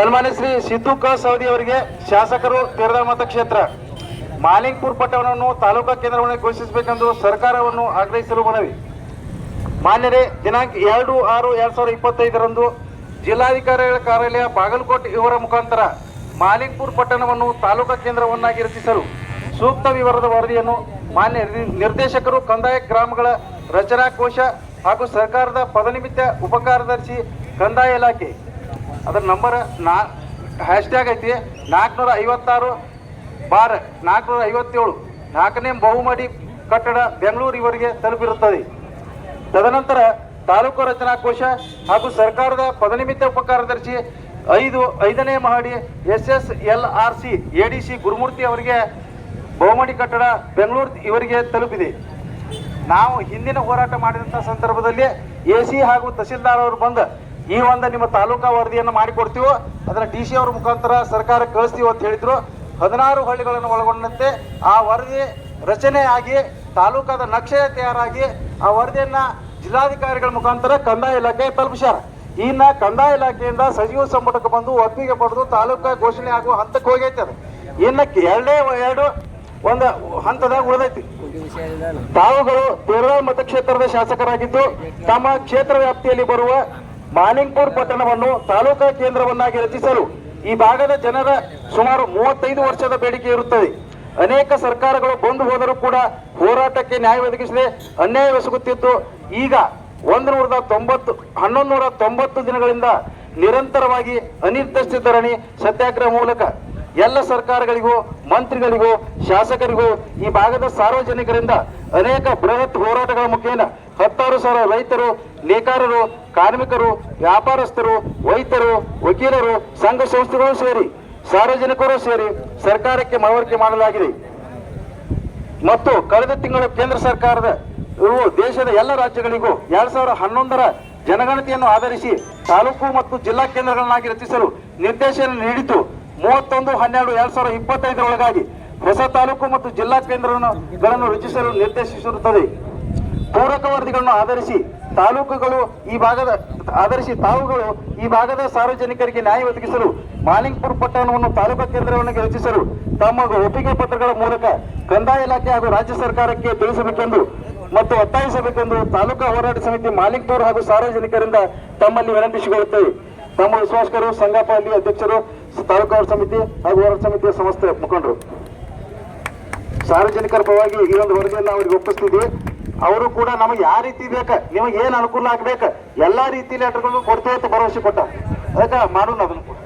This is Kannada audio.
ಸನ್ಮಾನ್ಯ ಶ್ರೀ ಸಿದ್ದು ಕ ಸೌದಿ ಅವರಿಗೆ ಶಾಸಕರು ತೆರೆದ ಮತಕ್ಷೇತ್ರ ಮಾಲಿಂಗ್ಪುರ್ ಪಟ್ಟಣವನ್ನು ತಾಲೂಕಾ ಕೇಂದ್ರವನ್ನು ಘೋಷಿಸಬೇಕೆಂದು ಸರ್ಕಾರವನ್ನು ಆಗ್ರಹಿಸಲು ಮನವಿ. ಮಾನ್ಯರೇ, ದಿನಾಂಕ ಎರಡು ಆರು ಎರಡ್ ಸಾವಿರದ ಇಪ್ಪತ್ತೈದರಂದು ಜಿಲ್ಲಾಧಿಕಾರಿಗಳ ಕಾರ್ಯಾಲಯ ಬಾಗಲಕೋಟೆ ಇವರ ಮುಖಾಂತರ ಮಾಲಿಂಗ್ಪುರ್ ಪಟ್ಟಣವನ್ನು ತಾಲೂಕಾ ಕೇಂದ್ರವನ್ನಾಗಿ ರಚಿಸಲು ಸೂಕ್ತ ವಿವರದ ವರದಿಯನ್ನು ಮಾನ್ಯ ನಿರ್ದೇಶಕರು ಕಂದಾಯ ಗ್ರಾಮಗಳ ರಚನಾ ಕೋಶ ಹಾಗೂ ಸರ್ಕಾರದ ಪದನಿಮಿತ್ತ ಉಪಕಾರ್ಯದರ್ಶಿ ಕಂದಾಯ ಇಲಾಖೆ ಅದರ ನಂಬರ್ ನಾ ಹ್ಯಾಶ್ಟ್ಯಾಗ್ ಐತಿ ನಾಲ್ಕುನೂರ ಐವತ್ತಾರು ಬಾರ್ ನಾಲ್ಕುನೂರ ಐವತ್ತೇಳು ನಾಲ್ಕನೇ ಬಹುಮಡಿ ಕಟ್ಟಡ ಬೆಂಗಳೂರು ಇವರಿಗೆ ತಲುಪಿರುತ್ತದೆ. ತದನಂತರ ತಾಲೂಕು ರಚನಾ ಕೋಶ ಹಾಗೂ ಸರ್ಕಾರದ ಪದನಿಮಿತ್ತ ಉಪಕಾರ್ಯದರ್ಶಿ ಐದು, ಐದನೇ ಮಹಡಿ S S L R C A D C Gurumurthy ಅವರಿಗೆ ಬಹುಮಡಿ ಕಟ್ಟಡ ಬೆಂಗಳೂರು ಇವರಿಗೆ ತಲುಪಿದೆ. ನಾವು ಹಿಂದಿನ ಹೋರಾಟ ಮಾಡಿದಂಥ ಸಂದರ್ಭದಲ್ಲಿ ಎ ಸಿ ಹಾಗೂ ತಹಸೀಲ್ದಾರ್ ಅವರು ಬಂದು ಈ ಒಂದು ನಿಮ್ಮ ತಾಲೂಕಾ ವರದಿಯನ್ನು ಮಾಡಿಕೊಡ್ತೀವೋ, ಅದನ್ನ ಡಿ ಸಿ ಅವ್ರ ಮುಖಾಂತರ ಸರ್ಕಾರ ಕಳಿಸ್ತೀವಿ ಅಂತ ಹೇಳಿದ್ರು. ಹದಿನಾರು ಹಳ್ಳಿಗಳನ್ನು ಒಳಗೊಂಡಂತೆ ಆ ವರದಿ ರಚನೆ ಆಗಿ, ತಾಲೂಕಾದ ನಕ್ಷೆ ತಯಾರಾಗಿ ಆ ವರದಿಯನ್ನ ಜಿಲ್ಲಾಧಿಕಾರಿಗಳ ಮುಖಾಂತರ ಕಂದಾಯ ಇಲಾಖೆ ತಲುಪಿಸ್ಯಾರ. ಇನ್ನ ಕಂದಾಯ ಇಲಾಖೆಯಿಂದ ಸಚಿವ ಸಂಪುಟಕ್ಕೆ ಬಂದು ಒಪ್ಪಿಗೆ ಪಡೆದು ತಾಲೂಕಾ ಘೋಷಣೆ ಆಗುವ ಹಂತಕ್ಕೆ ಹೋಗೈತೆ ಅದು. ಇನ್ನ ಎರಡೇ ಎರಡು ಒಂದು ಹಂತದಾಗ ಉಳಿದೈತಿ. ತಾವುಗಳು ತೇರಳ ಮತಕ್ಷೇತ್ರದ ಶಾಸಕರಾಗಿದ್ದು, ತಮ್ಮ ಕ್ಷೇತ್ರ ವ್ಯಾಪ್ತಿಯಲ್ಲಿ ಬರುವ ಮಾನಿಂಗ್ಪುರ್ ಪಟ್ಟಣವನ್ನು ತಾಲೂಕಾ ಕೇಂದ್ರವನ್ನಾಗಿ ರಚಿಸಲು ಈ ಭಾಗದ ಜನರ ಸುಮಾರು ಮೂವತ್ತೈದು ವರ್ಷದ ಬೇಡಿಕೆ ಇರುತ್ತದೆ. ಅನೇಕ ಸರ್ಕಾರಗಳು ಬಂದು ಹೋದರೂ ಕೂಡ ಹೋರಾಟಕ್ಕೆ ನ್ಯಾಯ ಒದಗಿಸದೆ ಅನ್ಯಾಯವೆಸಗುತ್ತಿತ್ತು ಈಗ ಒಂದು ನೂರದ ತೊಂಬತ್ತು ಹನ್ನೊಂದು ನೂರ ತೊಂಬತ್ತು ದಿನಗಳಿಂದ ನಿರಂತರವಾಗಿ ಅನಿರ್ದಿಷ್ಟ ಧರಣಿ ಸತ್ಯಾಗ್ರಹ ಮೂಲಕ ಎಲ್ಲ ಸರ್ಕಾರಗಳಿಗೂ, ಮಂತ್ರಿಗಳಿಗೂ, ಶಾಸಕರಿಗೂ, ಈ ಭಾಗದ ಸಾರ್ವಜನಿಕರಿಂದ ಅನೇಕ ಬೃಹತ್ ಹೋರಾಟಗಳ ಮುಖೇನ ಹತ್ತಾರು ಸಾವಿರ ರೈತರು, ನೇಕಾರರು, ಕಾರ್ಮಿಕರು, ವ್ಯಾಪಾರಸ್ಥರು, ವೈದ್ಯರು, ವಕೀಲರು, ಸಂಘ ಸಂಸ್ಥೆಗಳು ಸೇರಿ, ಸಾರ್ವಜನಿಕರು ಸೇರಿ ಸರ್ಕಾರಕ್ಕೆ ಮನವರಿಕೆ ಮಾಡಲಾಗಿದೆ. ಮತ್ತು ಕಳೆದ ತಿಂಗಳು ಕೇಂದ್ರ ಸರ್ಕಾರದ ದೇಶದ ಎಲ್ಲ ರಾಜ್ಯಗಳಿಗೂ ಎರಡ್ ಸಾವಿರದ ಹನ್ನೊಂದರ ಜನಗಣತಿಯನ್ನು ಆಧರಿಸಿ ತಾಲೂಕು ಮತ್ತು ಜಿಲ್ಲಾ ಕೇಂದ್ರಗಳನ್ನಾಗಿ ರಚಿಸಲು ನಿರ್ದೇಶನ ನೀಡಿತು. ಮೂವತ್ತೊಂದು, ಹನ್ನೆರಡು, ಎರಡ್ ಸಾವಿರದ ಇಪ್ಪತ್ತೈದರೊಳಗಾಗಿ ಹೊಸ ತಾಲೂಕು ಮತ್ತು ಜಿಲ್ಲಾ ಕೇಂದ್ರಗಳನ್ನು ರಚಿಸಲು ನಿರ್ದೇಶಿಸಿರುತ್ತದೆ. ಪೂರಕ ವರದಿಗಳನ್ನು ಆಧರಿಸಿ ತಾಲೂಕುಗಳು ಈ ಭಾಗದ, ಆಧರಿಸಿ ತಾವುಗಳು ಈ ಭಾಗದ ಸಾರ್ವಜನಿಕರಿಗೆ ನ್ಯಾಯ ಒದಗಿಸಲು ಮಾಲಿಂಗ್ಪುರ್ ಪಟ್ಟಣವನ್ನು ತಾಲೂಕು ಕೇಂದ್ರಗಳಿಗೆ ರಚಿಸಲು ತಮ್ಮ ಒಪ್ಪಿಗೆ ಪತ್ರಗಳ ಮೂಲಕ ಕಂದಾಯ ಇಲಾಖೆ ಹಾಗೂ ರಾಜ್ಯ ಸರ್ಕಾರಕ್ಕೆ ತಿಳಿಸಬೇಕೆಂದು ಮತ್ತು ಒತ್ತಾಯಿಸಬೇಕೆಂದು ತಾಲೂಕಾ ಹೋರಾಟ ಸಮಿತಿ ಮಾಲಿಂಗ್ಪುರ್ ಹಾಗೂ ಸಾರ್ವಜನಿಕರಿಂದ ತಮ್ಮಲ್ಲಿ ವಿನಂತಿಸಿಕೊಳ್ಳುತ್ತೇವೆ. ತಮ್ಮ ವಿಶ್ವಾಸಕರು ಸಂಘಪಾಲಿ ಅಧ್ಯಕ್ಷರು ತಾಲೂಕಾ ಸಮಿತಿ ಹಾಗೂ ಹೋರಾಟ ಸಮಿತಿಯ ಸಂಸ್ಥೆ ಮುಖಂಡರು. ಸಾರ್ವಜನಿಕರ ಪರವಾಗಿ ಈ ಒಂದು ವರದಿಯನ್ನು ಅವರಿಗೆ ಒಪ್ಪಿಸ್ತಿದ್ವಿ. ಅವರು ಕೂಡ ನಮಗೆ ಯಾವ ರೀತಿ ಬೇಕ ನಿಮಗೆ ಏನು ಅನುಕೂಲ ಆಗ್ಬೇಕು ಎಲ್ಲಾ ರೀತಿ ಲೆಟರ್ಗಳನ್ನು ಕೊಡ್ತೇವೆ ಅಂತ ಭರವಸೆ ಕೊಟ್ಟ. ಅದಕ್ಕೆ ಮಾಡೋಣ ಅದನ್ನು ಕೂಡ.